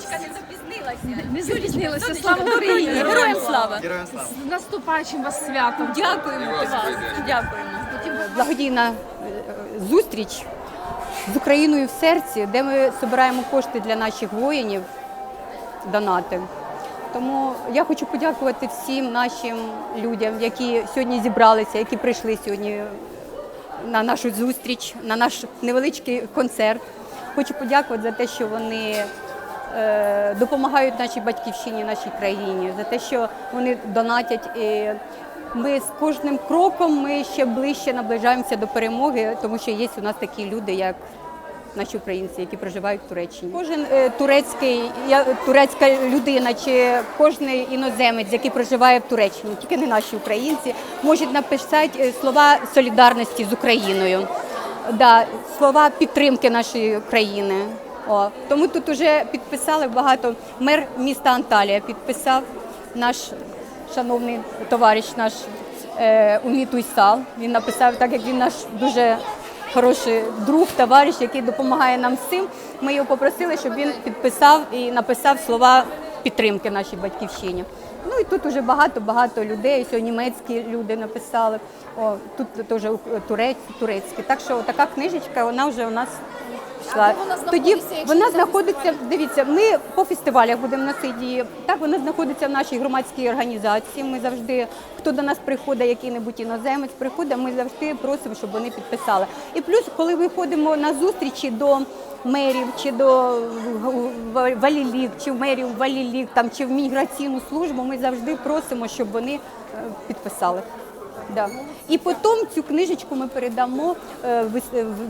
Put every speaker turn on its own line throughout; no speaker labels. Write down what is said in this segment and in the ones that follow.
Сонечка не запізнилася.
Не запізнилася. Слава Україні!
Героям слава!
Героям слава!
З наступаючим вас святом!
Дякуємо вас. Дякуємо.
благодійна е, зустріч з Україною в серці, де ми збираємо кошти для наших воїнів, донати. Тому я хочу подякувати всім нашим людям, які сьогодні зібралися, які прийшли сьогодні на нашу зустріч, на наш невеличкий концерт. Хочу подякувати за те, що вони допомагають нашій батьківщині, нашій країні, за те, що вони донатять. І ми з кожним кроком ми ще ближче наближаємося до перемоги, тому що є у нас такі люди, як наші українці, які проживають в Туреччині. Кожен е, турецький, я- турецька людина чи кожен іноземець, який проживає в Туреччині, тільки не наші українці, можуть написати е, слова солідарності з Україною, да, слова підтримки нашої країни. О, тому тут вже підписали багато. Мер міста Анталія підписав наш шановний товариш, наш е, Уміт Уйсал. Він написав, так як він наш дуже хороший друг, товариш, який допомагає нам з цим. Ми його попросили, щоб він підписав і написав слова підтримки нашій батьківщині. Ну і тут вже багато-багато людей. Ось німецькі люди написали. О, тут теж турець, турецькі. Так що така книжечка, вона вже у нас
вона
Тоді вона знаходиться. Дивіться, ми по фестивалях будемо носити її. Так, вона знаходиться в нашій громадській організації. Ми завжди, хто до нас приходить, який-небудь іноземець приходить, ми завжди просимо, щоб вони підписали. І плюс, коли виходимо на зустрічі до мерів чи до валілік, чи в мерів валілік, там чи в міграційну службу, ми завжди просимо, щоб вони е, підписали. Да. І потім цю книжечку ми передамо е,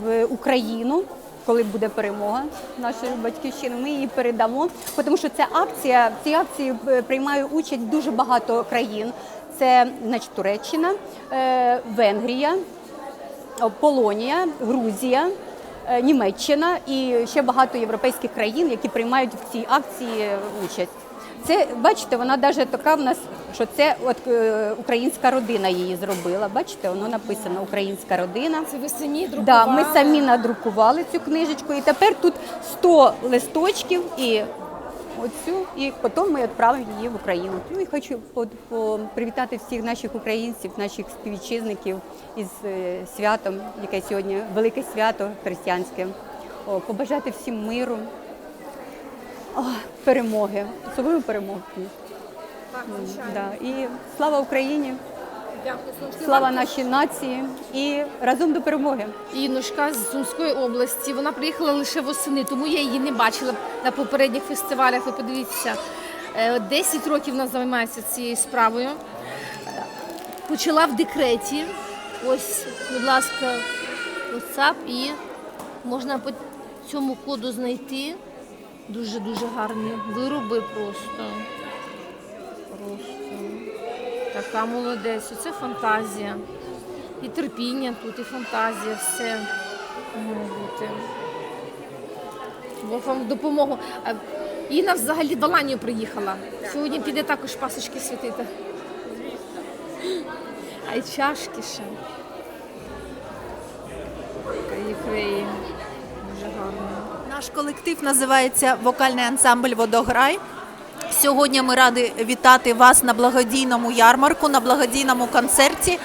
в Україну, коли буде перемога нашої батьківщини. Ми її передамо, тому що ця акція, в цій акції е, приймає участь дуже багато країн. Це значить, Туреччина, е, Венгрія, Полонія, Грузія, е, Німеччина і ще багато європейських країн, які приймають в цій акції участь. Це бачите, вона навіть така в нас, що це от е, українська родина її зробила. Бачите, воно написано Українська родина.
Це ви самі
Да, ми самі надрукували цю книжечку, і тепер тут 100 листочків і оцю, і потім ми відправимо її в Україну. Ну і хочу по- по- привітати всіх наших українців, наших співвітчизників із е, святом, яке сьогодні велике свято християнське. О, побажати всім миру, о, перемоги, особливо перемоги.
Так, звичайно.
Да. І слава Україні,
Дякую, Сонечка.
слава нашій нації і разом до перемоги.
Інушка з Сумської області. Вона приїхала лише восени, тому я її не бачила на попередніх фестивалях. Ви подивіться, е, 10 років вона займається цією справою. Е, Почала в декреті. Ось, будь ласка, WhatsApp і можна по цьому коду знайти. Дуже дуже гарні вироби просто. Просто. Така молодець. Оце фантазія. І терпіння тут, і фантазія, все має бути. Бог вам допомогу. Інна взагалі в Аланію приїхала. Сьогодні піде також пасочки святити. А й чашки ще. Каїфеї. Дуже гарно.
Наш колектив називається Вокальний ансамбль Водограй. Сьогодні ми раді вітати вас на благодійному ярмарку, на благодійному концерті.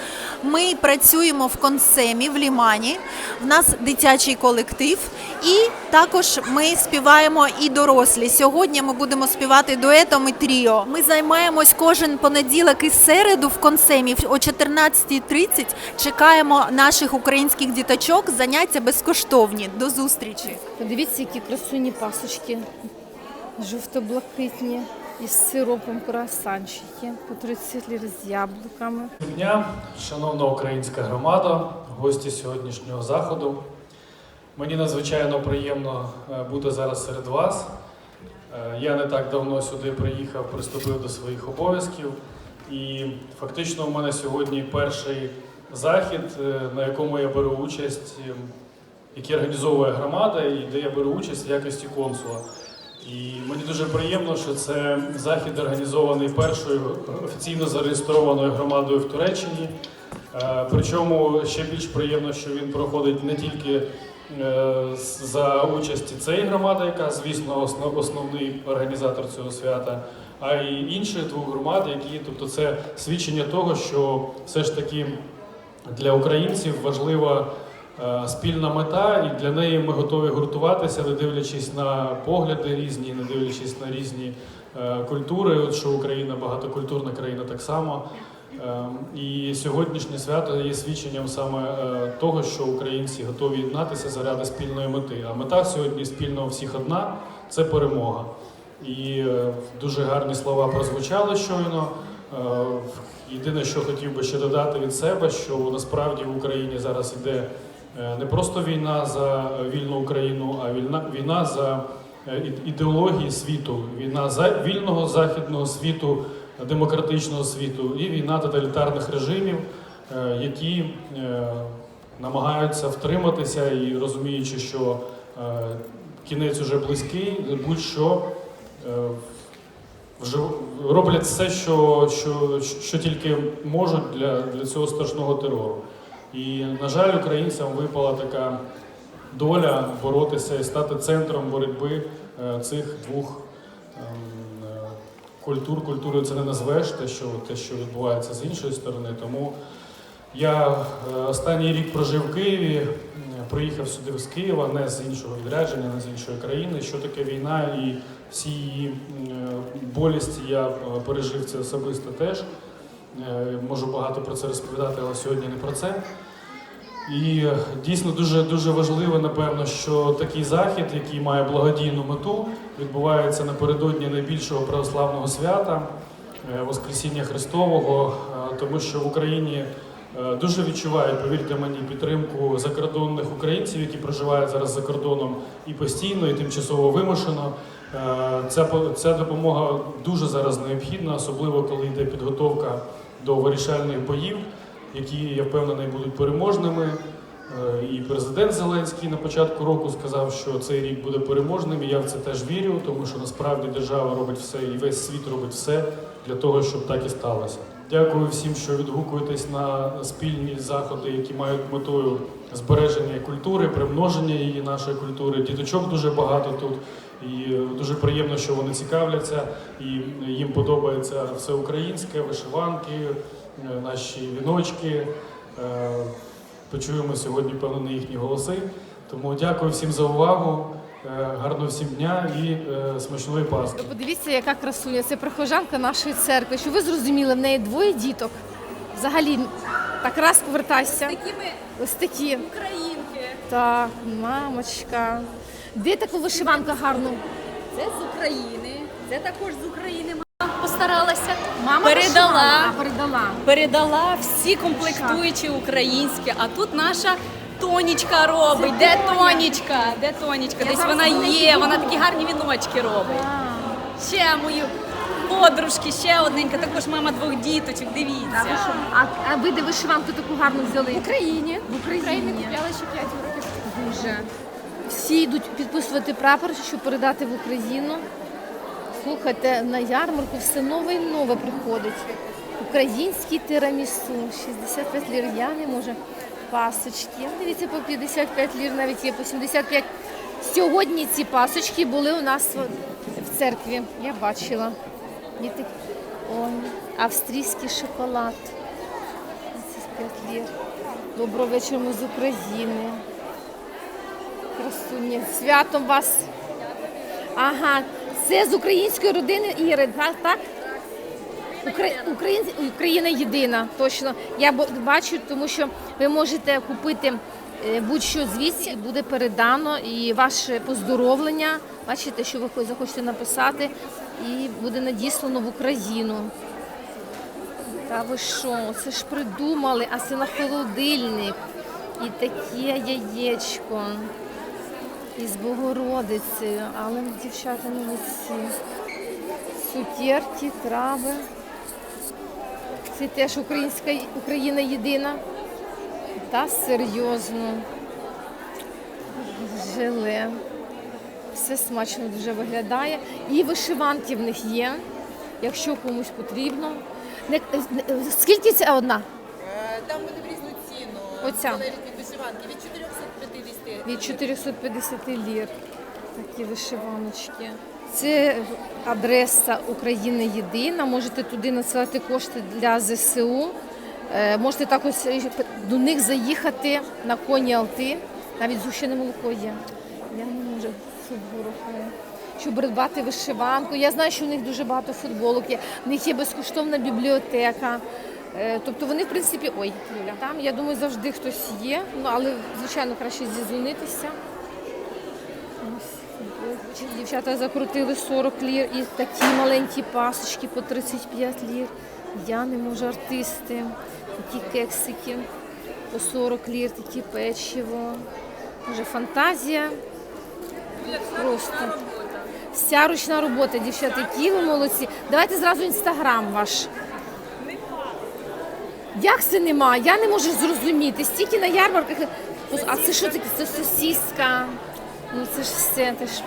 Ми працюємо в консемі в Лімані. В нас дитячий колектив, і також ми співаємо і дорослі. Сьогодні ми будемо співати дуетом і тріо. Ми займаємось кожен понеділок і середу в консемі о 14.30. Чекаємо наших українських діточок. Заняття безкоштовні. До зустрічі!
Подивіться, які красуні пасочки. Жовто-блакитні. Із сиропом круасанчики по 30 лір з яблуками.
дня, шановна українська громада, гості сьогоднішнього заходу. Мені надзвичайно приємно е, бути зараз серед вас. Е, Я не так давно сюди приїхав, приступив до своїх обов'язків. І фактично у мене сьогодні перший захід, е, на якому я беру участь, е, який організовує громада і де я беру участь в якості консула. І мені дуже приємно, що це захід організований першою офіційно зареєстрованою громадою в Туреччині. Е, Причому ще більш приємно, що він проходить не тільки е, за участі цієї громади, яка, звісно, основ- основний організатор цього свята, а й інших двох громад, які, тобто, це свідчення того, що все ж таки для українців важлива спільна мета, і для неї ми готові гуртуватися, не дивлячись на погляди різні, не дивлячись на різні е, культури. От що Україна багатокультурна країна так само. Ем, І сьогоднішнє свято є свідченням саме е, того, що українці готові єднатися заради спільної мети. А мета сьогодні спільна у всіх одна це перемога. І е, дуже гарні слова прозвучали щойно. Е, Єдине, що хотів би ще додати від себе, що насправді в Україні зараз іде е, не просто війна за вільну Україну, а війна, війна за е, ідеології світу, війна за вільного західного світу, демократичного світу і війна тоталітарних режимів, е, які е, намагаються втриматися і розуміючи, що е, кінець уже близький, будь-що е, роблять все, що, що, що тільки можуть для, для цього страшного терору. І, на жаль, українцям випала така доля боротися і стати центром боротьби е, цих двох ем, е, культур. Культурою це не назвеш те, що, те, що відбувається з іншої сторони. Тому я е, останній рік прожив в Києві, приїхав сюди з Києва, не з іншого відрядження, не з іншої країни. Що таке війна і всі її болісті я пережив це особисто теж. Е, Можу багато про це розповідати, але сьогодні не про це. І е, дійсно дуже дуже важливо, напевно, що такий захід, який має благодійну мету, відбувається напередодні найбільшого православного свята е, Воскресіння Христового, тому що в Україні дуже відчувають, повірте мені, підтримку закордонних українців, які проживають зараз за кордоном і постійно, і тимчасово вимушено. Ця ця допомога дуже зараз необхідна, особливо коли йде підготовка до вирішальних боїв які я впевнений будуть переможними. Е, І президент Зеленський на початку року сказав, що цей рік буде переможним. І я в це теж вірю, тому що насправді держава робить все і весь світ робить все для того, щоб так і сталося. Дякую всім, що відгукуєтесь на спільні заходи, які мають метою збереження культури, примноження її нашої культури. Діточок дуже багато тут. І е, дуже приємно, що вони цікавляться, і їм подобається все українське, вишиванки, е, наші віночки. Е, Почуємо сьогодні, певно, їхні голоси. Тому дякую всім за увагу. Гарного всім дня і смачної Пасхи.
Подивіться, яка красуня. Це прихожанка нашої церкви. Щоб ви зрозуміли, в неї двоє діток. Взагалі, так раз повертайся. Ось такі.
українки.
Так, мамочка. Де таку вишиванку гарну?
Це з України. Це також з України. Мама постаралася.
Мама
передала.
вишивала, а, передала.
Передала всі комплектуючі українські, а тут наша Тонічка робить. Де Тонічка? Де Тонічка?
Я
Десь
зараз
вона
знайду.
є, вона такі гарні віночки робить. Ще мої подружки, ще одненька, також мама двох діточок. Дивіться.
а, а ви де вишиванку таку гарну взяли? В
Україні.
В Україні.
купляла ще 5 років.
Дуже. Всі йдуть підписувати прапор, щоб передати в Україну. Слухайте, на ярмарку все нове і нове приходить. Український тирамісу, 65 лір. Я не можу. Пасочки. Дивіться, по 55 лір, навіть є по 75. Сьогодні ці пасочки були у нас в церкві. Я бачила. О, австрійський шоколад. 35 лір. Доброго вечора ми з України. Красуні. Святом вас. Ага, це з української родини Іри, так? так? Укра... Україн... Україна єдина, точно. Я бачу, тому що ви можете купити е, будь-що звідси, і буде передано, і ваше поздоровлення. Бачите, що ви захочете написати, і буде надіслано в Україну. Та ви що, це ж придумали, а це на холодильник. І таке яєчко. Із Богородицею, але дівчата не ці. Сутєрті, трави. Це теж українська Україна єдина. Та серйозно. Желе. Все смачно дуже виглядає. І вишиванки в них є, якщо комусь потрібно. Скільки це одна?
Е, Там буде в різну ціну.
Оця.
Вишиванки. Від 450
від 450 лір. Такі вишиваночки. Це адреса України єдина. Можете туди надсилати кошти для ЗСУ. Е, Можете також до них заїхати на коні Алти. Навіть згущене молоко є. Я не можу футболку. Щоб придбати вишиванку. Я знаю, що у них дуже багато футболок є. У них є безкоштовна бібліотека. Е, Тобто вони, в принципі, ой, Юля, там, я думаю, завжди хтось є. Ну, але, звичайно, краще зізвонитися. Дівчата закрутили 40 лір і такі маленькі пасочки по 35 лір. Я не можу артисти. Такі кексики по 40 лір, такі печиво. Може, фантазія. Просто. Вся ручна робота, дівчата, які ви молодці. Давайте зразу інстаграм ваш. Як це нема? Я не можу зрозуміти. Стільки на ярмарках. А це що таке? Це сосіска. Ну це ж все. Це ж...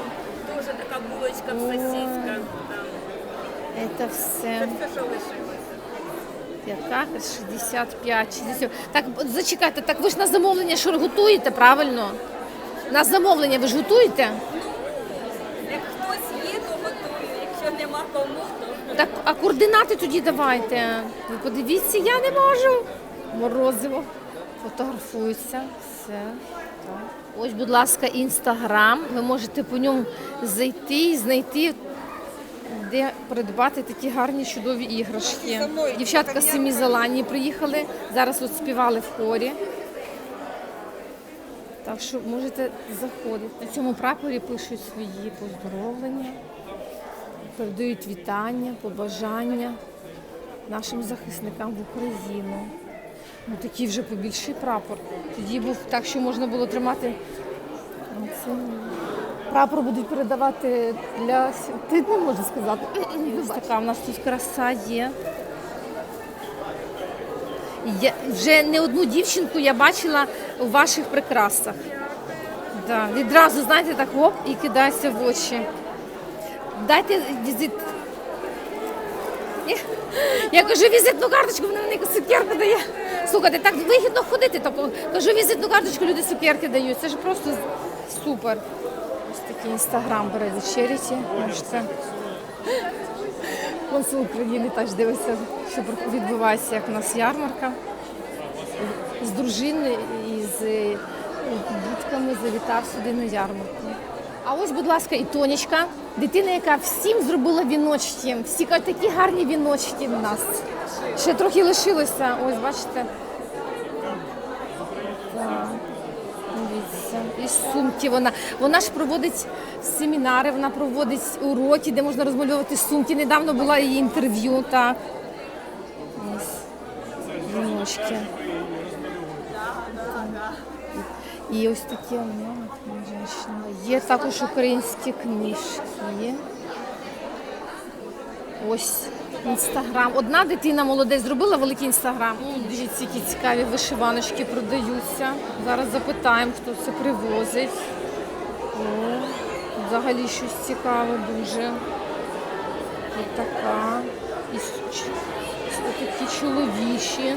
Дуже така булочка сосиска.
Це все. Яка? 65, 60. Так, зачекайте, так ви ж на замовлення що готуєте, правильно? На замовлення ви ж готуєте?
Як хтось є, то готую. Якщо нема кому,
Так, а координати тоді давайте. Ви подивіться, я не можу. Морозиво. Фотографуються. Все. Так. Ось, будь ласка, інстаграм. Ви можете по ньому зайти і знайти, де придбати такі гарні чудові іграшки. Дівчатка з Семі Зеланії приїхали. Зараз от співали в хорі. Так що можете заходити. На цьому прапорі пишуть свої поздоровлення передають вітання, побажання нашим захисникам в Україну. Ну, такий вже побільший прапор. Тоді був так, що можна було тримати. Оце. Прапор будуть передавати для ти не можу сказати. Ось така в нас тут краса є. Я, вже не одну дівчинку я бачила у ваших прикрасах. Да, відразу, знаєте, так оп і кидається в очі. Дайте візит. Я кажу, візитну карточку, вона мені цукерку дає. Слухайте, так вигідно ходити. Тобто, кажу, візитну карточку, люди цукерки дають. Це ж просто супер. Ось такий інстаграм бере за Черіті. Можете. України теж дивиться, що відбувається, як у нас ярмарка. З дружиною і з е, дітками завітав сюди на ярмарку. А ось, будь ласка, і Тонечка, дитина, яка всім зробила віночки. Всі кажуть, такі гарні віночки в нас. Ще трохи лишилося. Ось, бачите. Дивіться. І сумки вона. Вона ж проводить семінари, вона проводить уроки, де можна розмальовувати сумки. Недавно була її інтерв'ю. Так. Ось. Віночки. І ось такі женщина. Є також українські книжки. Ось інстаграм. Одна дитина молодець зробила великий інстаграм. Дивіться, які цікаві вишиваночки продаються. Зараз запитаємо, хто це привозить. О, взагалі щось цікаве дуже. Ось така. І такі чоловічі.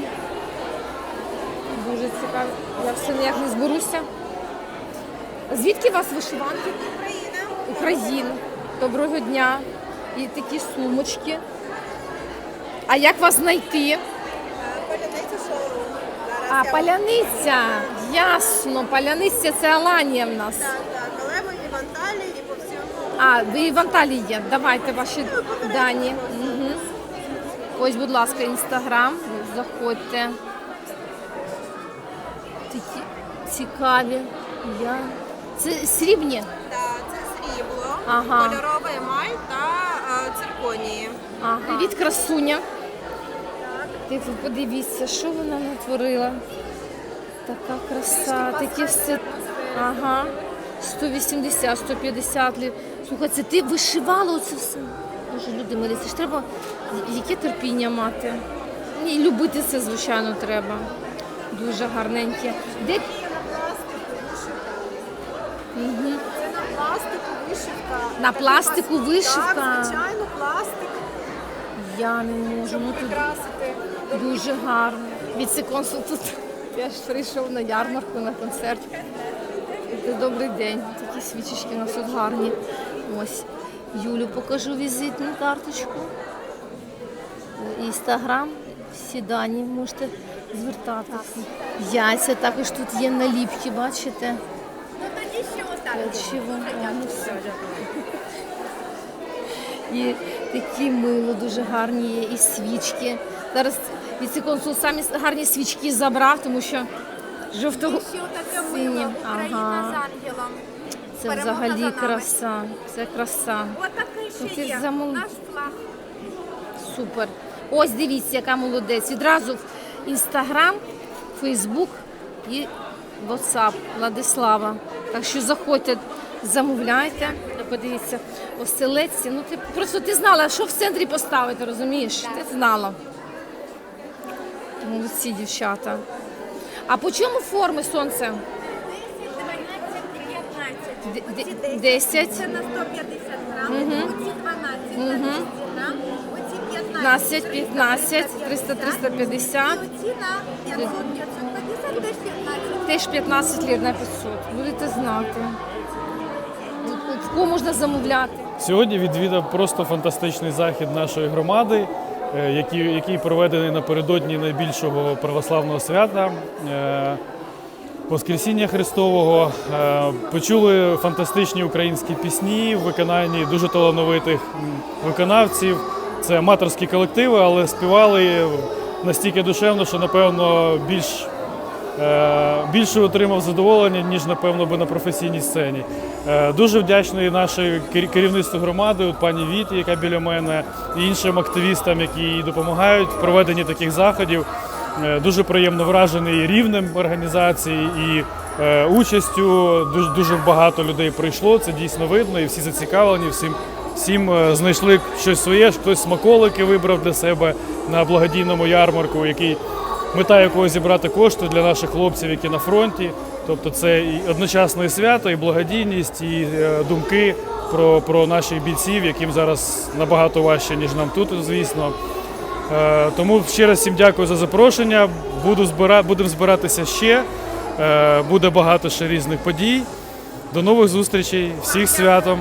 Дуже цікаво. Я все ніяк не зберуся. Звідки у вас вишиванки? Україна. Україна. Доброго дня. І такі сумочки. А як вас знайти?
Паляниця шоурум.
А, паляниця. Ясно, паляниця це Аланія в нас.
так, так, але ми і в Анталії, і по всьому.
А, ви і в Анталії є. Давайте ваші дані. Угу. Ось, будь ласка, інстаграм. Заходьте. Такі цікаві. Я... Це срібні.
Так, це срібло,
Ага.
кольорова емаль та е, цирконії.
Ага. Привіт, красуня. Ти подивіться, що вона натворила. Така краса, такі все. Ага. 180, 150 літ. Слухай, це ти вишивала оце все. Боже, люди милі, це ж треба яке терпіння мати. І любити це, звичайно, треба. Дуже гарненьке. Де
Це на пластику вишивка.
на пластику вишивка?
Так, звичайно, пластик.
Я не можу. Ну, тут
Прикрасити.
Дуже гарно. Віце-консул тут теж прийшов на ярмарку, на концерт. Добрий день. Такі свічечки у нас тут гарні. Ось. Юлю покажу візитну карточку. Інстаграм, всі дані можете звертатися. Яйця також тут є наліпки, бачите? Ну. І такі мило дуже гарні є, і свічки. Зараз віце-консул самі гарні свічки забрав, тому що жовтого
Ще таке мило Україна
Ага.
з ангелом.
Це
Перемога
взагалі краса. Це краса.
Отакий
Ну,
ще є.
замол-
Наш флаг.
Супер. Ось дивіться, яка молодець. Відразу в інстаграм, Фейсбук і WhatsApp Владислава. Так що заходьте, замовляйте. Подивіться, оселедці. Ну ти просто ти знала, що в центрі поставити, розумієш? Ти знала. Молодці дівчата. А по чому форми сонце?
10, 12, 15.
Д- д- 10.
Це на 150 грам, оці 12 на 200 грам, оці 15,
15, 15, 300, 350.
І оці на 500, 550, теж 15.
Теж 15 лір на 500. Будете знати. В кого можна замовляти?
Сьогодні відвідав просто фантастичний захід нашої громади, е, який, який проведений напередодні найбільшого православного свята. е, Воскресіння Христового Е, почули фантастичні українські пісні в виконанні дуже талановитих виконавців. Це аматорські колективи, але співали настільки душевно, що напевно більш більше отримав задоволення, ніж напевно би на професійній сцені. Е, Дуже вдячний нашій кер- керівництву громади, пані Віті, яка біля мене, і іншим активістам, які їй допомагають в проведенні таких заходів. Е, Дуже приємно вражений рівнем організації і е, участю. Дуже дуже багато людей прийшло. Це дійсно видно, і всі зацікавлені, всім. Всім е, знайшли щось своє, хтось смаколики вибрав для себе на благодійному ярмарку, який мета якого зібрати кошти для наших хлопців, які на фронті. Тобто це і одночасно і свято, і благодійність, і е, думки про, про наших бійців, яким зараз набагато важче, ніж нам тут, звісно. Е, Тому ще раз всім дякую за запрошення. Буду збира... Будемо збиратися ще. Е, Буде багато ще різних подій. До нових зустрічей, всіх святом.